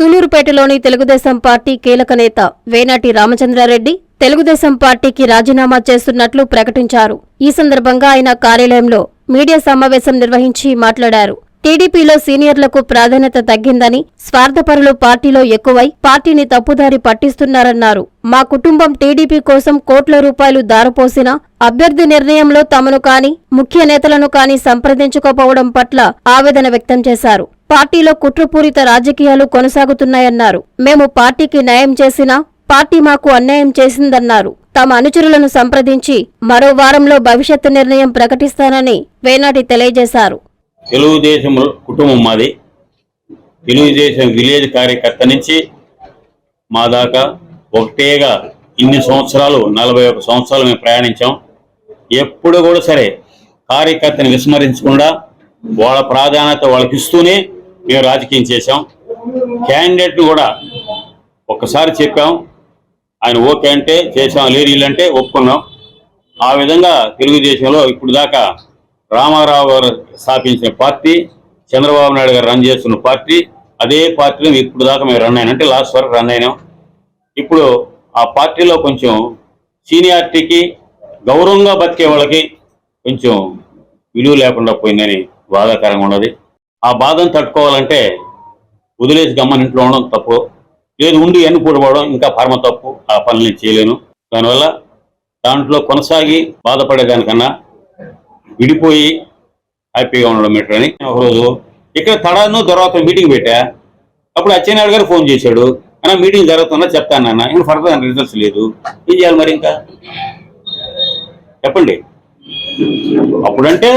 సూలూరుపేటలోని Telugu Desam party కీలక నేత వేనాటి రామచంద్రారెడ్డి తెలుగుదేశం పార్టీకి రాజీనామా చేస్తున్నట్లు ప్రకటించారు. ఈ సందర్భంగా ఆయన కార్యాలయంలో మీడియా సమావేశం నిర్వహించి మాట్లాడారు. టీడీపీలో సీనియర్లకు ప్రాధాన్యత తగ్గిందని స్వార్థపరులు పార్టీలో ఎక్కువై పార్టీని తప్పుదారి పట్టిస్తున్నారన్నారు. మా కుటుంబం టీడీపీ కోసం కోట్ల రూపాయలు దారపోసినా అభ్యర్థి నిర్ణయంలో తమను కాని ముఖ్య నేతలను కాని సంప్రదించుకోపోవడం పట్ల ఆవేదన వ్యక్తం చేశారు. పార్టీలో కుట్రపూరిత రాజకీయాలు కొనసాగుతున్నాయన్నారు. మేము పార్టీకి న్యాయం చేసినా పార్టీ మాకు అన్యాయం చేసిందన్నారు. తమ అనుచరులను సంప్రదించి మరో వారంలో భవిష్యత్తు నిర్ణయం ప్రకటిస్తానని వేనాటి తెలియజేశారు. తెలుగుదేశం కుటుంబం మాది. తెలుగుదేశం విలేజ్ కార్యకర్త నుంచి మా దాకా ఒకటేగా ఇన్ని సంవత్సరాలు నలభై ఒక సంవత్సరాలు మేము ప్రయాణించాం. ఎప్పుడు కూడా సరే కార్యకర్తని విస్మరించకుండా వాళ్ళ ప్రాధాన్యత వాళ్ళకి ఇస్తూనే మేము రాజకీయం చేశాం. క్యాండిడేట్ని కూడా ఒక్కసారి చెప్పాం. ఆయన ఓకే అంటే చేసాం లేరు వీళ్ళంటే ఒప్పుకున్నాం. ఆ విధంగా తెలుగుదేశంలో ఇప్పుడు దాకా రామారావు గారు స్థాపించిన పార్టీ చంద్రబాబు నాయుడు గారు రన్ చేస్తున్న పార్టీ అదే పార్టీలో ఇప్పుడు దాకా మేము రన్ అయినా. అంటే లాస్ట్ వరకు రన్ అయినాం. ఇప్పుడు ఆ పార్టీలో కొంచెం సీనియారిటీకి గౌరవంగా బతికే వాళ్ళకి కొంచెం విలువ లేకుండా పోయిందని బాధాకరంగా ఉన్నది. ఆ బాధను తట్టుకోవాలంటే వదిలేసి గమ్మని ఇంట్లో ఉండడం తప్పు. లేదు ఉండి ఎన్ని కూడబడడం ఇంకా పరమ తప్పు. ఆ పనులు చేయలేను. దానివల్ల దాంట్లో కొనసాగి బాధపడేదానికన్నా విడిపోయి హ్యాపీగా ఉండడం బెటర్ అని ఒకరోజు ఇక్కడ తడాను తర్వాత మీటింగ్ పెట్టా. అప్పుడు అచ్చెన్నాయుడు గారు ఫోన్ చేశాడు. అన్న మీటింగ్ జరుగుతున్నా చెప్తాను నాన్న. ఇంకా ఫర్దర్ రిజల్ట్స్ లేదు. ఏం చేయాలి మరి ఇంకా? చెప్పండి. అప్పుడంటే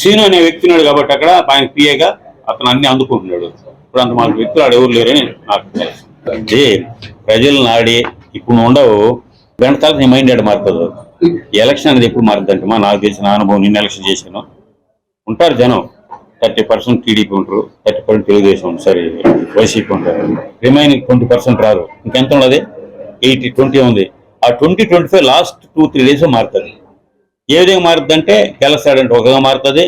సీను అనే వ్యక్తి ఉన్నాడు కాబట్టి అక్కడ ఆయన పిఏగా అతను అన్ని అందుకుంటున్నాడు. ఇప్పుడు అంత మాకు వ్యక్తులు ఆడ ఎవరు లేరని నాకు తెలుసు. అంటే ప్రజలు ఇప్పుడు ఉండవు. గంట తర్వాత నీ మైండ్ ఆడ మారుతుంది. ఎలక్షన్ అనేది ఎప్పుడు మారుతుంది మా నాకు తెలిసిన అనుభవం నిన్న ఎలక్షన్ చేశాను. ఉంటారు జనం. థర్టీ పర్సెంట్ టీడీపీ ఉంటారు. థర్టీ పర్సెంట్ తెలుగుదేశం సారీ సరే వైసీపీ ఉంటారు. రిమైనింగ్ ట్వంటీ పర్సెంట్ రారు ఇంకెంత ఉన్నది? ఎయిటీ ట్వంటీ ఉంది. ఆ twenty twenty five last two three days మారుతుంది. ఏ విధంగా మారుతుంది అంటే గెలుస్తాడంటే ఒకగా మారుతుంది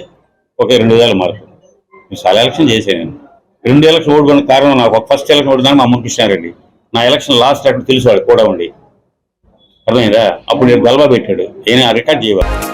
ఒక రెండు వేలు మారుతుంది. నేను చాలా ఎలక్షన్ చేశాను నేను. రెండు ఎలక్షన్ ఓడిపోయిన కారణం నాకు. ఫస్ట్ ఎలక్షన్ ఓడిదాన్ని మా అమ్మ కృష్ణారెడ్డి. నా ఎలక్షన్ లాస్ట్ అక్కడ తెలుసు వాడు కూడా ఉండి. అర్థమైందా? అప్పుడు నేను గల్బా పెట్టాడు. ఏ రికార్డ్ చేయవాలి.